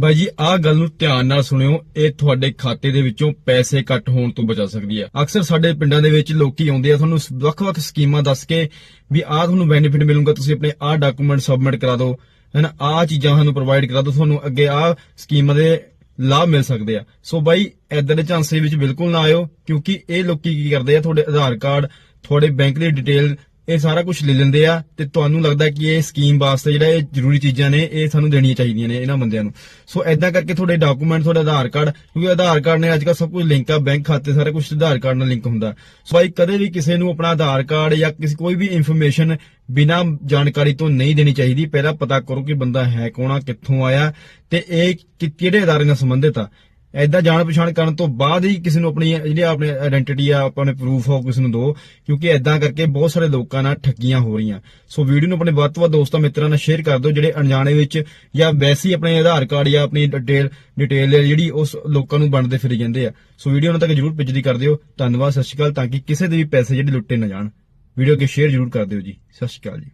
ਬਾਈ ਜੀ, ਆਹ ਗੱਲ ਨੂੰ ਧਿਆਨ ਨਾਲ ਸੁਣਿਓ, ਇਹ ਤੁਹਾਡੇ ਖਾਤੇ ਦੇ ਵਿੱਚੋਂ ਪੈਸੇ ਕੱਟ ਹੋਣ ਤੋਂ ਬਚਾ ਸਕਦੀ ਹੈ। ਅਕਸਰ ਸਾਡੇ ਪਿੰਡਾਂ ਦੇ ਵਿੱਚ ਲੋਕੀ ਆਉਂਦੇ ਆ, ਤੁਹਾਨੂੰ ਵੱਖ-ਵੱਖ ਸਕੀਮਾਂ ਦੱਸ ਕੇ ਵੀ ਆਹ ਤੁਹਾਨੂੰ ਬੈਨੀਫਿਟ ਮਿਲੂਗਾ, ਤੁਸੀਂ ਆਪਣੇ ਆਹ ਡਾਕੂਮੈਂਟ ਸਬਮਿਟ ਕਰਾ ਦਿਓ, ਹੈਨਾ, ਆਹ ਚੀਜ਼ਾਂ ਸਾਨੂੰ ਪ੍ਰੋਵਾਈਡ ਕਰਾ ਦਿਓ, ਤੁਹਾਨੂੰ ਅੱਗੇ ਆਹ ਸਕੀਮਾਂ ਦੇ ਲਾਭ ਮਿਲ ਸਕਦੇ ਆ। ਸੋ ਬਾਈ ਐਦਾਂ ਦੇ ਝਾਂਸੇ ਵਿੱਚ ਬਿਲਕੁਲ ਨਾ ਆਇਓ, ਕਿਉਂਕਿ ਇਹ ਲੋਕੀ ਕੀ ਕਰਦੇ ਆ, ਤੁਹਾਡੇ ਆਧਾਰ ਕਾਰਡ, ਤੁਹਾਡੇ ਬੈਂਕ ਦੀ ਡਿਟੇਲ ਇਹ ਸਾਰਾ ਕੁਝ ਲੈ ਲੈਂਦੇ ਆ ਤੇ ਤੁਹਾਨੂੰ ਲੱਗਦਾ ਕਿ ਇਹ ਸਕੀਮ ਵਾਸਤੇ ਜਿਹੜਾ ਇਹ ਜ਼ਰੂਰੀ ਚੀਜ਼ਾਂ ਨੇ, ਇਹ ਸਾਨੂੰ ਦੇਣੀਆਂ ਚਾਹੀਦੀਆਂ ਨੇ ਇਹਨਾਂ ਬੰਦਿਆਂ ਨੂੰ। ਸੋ ਐਦਾਂ ਕਰਕੇ ਤੁਹਾਡੇ ਡਾਕੂਮੈਂਟ ਤੁਹਾਡਾ ਆਧਾਰ ਕਾਰਡ, ਕਿਉਂਕਿ ਆਧਾਰ ਕਾਰਡ ਨੇ ਅੱਜਕੱਲ ਸਭ ਕੁਝ ਲਿੰਕ ਆ ਬੈਂਕ ਖਾਤੇ ਸਾਰਾ ਕੁਝ ਆਧਾਰ ਕਾਰਡ ਨਾਲ ਲਿੰਕ ਹੁੰਦਾ। ਸੋ ਬਾਈ ਕਦੇ ਵੀ ਕਿਸੇ ਨੂੰ ਆਪਣਾ ਆਧਾਰ ਕਾਰਡ ਜਾਂ ਕਿਸੇ, ਕੋਈ ਵੀ ਇਨਫੋਰਮੇਸ਼ਨ ਬਿਨਾਂ ਜਾਣਕਾਰੀ ਤੋਂ ਨਹੀਂ ਦੇਣੀ ਚਾਹੀਦੀ। ਪਹਿਲਾਂ ਪਤਾ ਕਰੋ ਕਿ ਬੰਦਾ ਹੈ ਕੌਣ ਆ, ਕਿੱਥੋਂ ਆਇਆ ਤੇ ਇਹ ਕਿਹੜੇ ਅਦਾਰੇ ਨਾਲ ਸੰਬੰਧਿਤ ਆ। ਐਦਾਂ ਜਾਣ ਪਛਾਣ ਕਰਨ ਤੋਂ ਬਾਅਦ ਹੀ ਕਿਸੇ ਨੂੰ ਆਪਣੀ, ਜਿਹੜੀ ਆਪਣੇ ਆਇਡੈਂਟੀਟੀ ਆ ਆਪਣੇ ਪ੍ਰੂਫ ਆ ਉਹ ਕਿਸੇ ਨੂੰ ਦਿਓ ਕਿਉਂਕਿ ਐਦਾਂ ਕਰਕੇ ਬਹੁਤ ਸਾਰੇ ਲੋਕਾਂ ਨਾਲ ਠੱਗੀਆਂ ਹੋ ਰਹੀਆਂ। ਸੋ ਵੀਡੀਓ ਨੂੰ ਆਪਣੇ ਵੱਧ ਤੋਂ ਵੱਧ ਦੋਸਤਾਂ, ਮਿੱਤਰਾਂ ਨਾਲ ਸ਼ੇਅਰ ਕਰ ਦਿਓ, ਜਿਹੜੇ ਅਣਜਾਣੇ ਵਿੱਚ ਜਾਂ ਵੈਸੇ ਆਪਣੇ ਆਧਾਰ ਕਾਰਡ ਜਾਂ ਆਪਣੀ ਡਿਟੇਲ ਡਿਟੇਲ ਜਿਹੜੀ ਉਸ ਲੋਕਾਂ ਨੂੰ ਵੰਡਦੇ ਫਿਰੀ ਜਾਂਦੇ ਆ। ਸੋ ਵੀਡੀਓ ਉਹਨਾਂ ਤੱਕ ਜਰੂਰ ਭੇਜਦੀ ਕਰ ਦਿਓ। ਧੰਨਵਾਦ, ਸਤਿ ਸ਼੍ਰੀ ਅਕਾਲ, ਤਾਂ ਕਿ ਕਿਸੇ ਦੇ ਵੀ ਪੈਸੇ ਜਿਹੜੇ ਲੁੱਟੇ ਨਾ ਜਾਣ। ਵੀਡੀਓ ਕੇ ਸ਼ੇਅਰ ਜਰੂਰ ਕਰ ਦਿਓ ਜੀ। ਸਤਿ ਸ਼੍ਰੀ ਅਕਾਲ ਜੀ।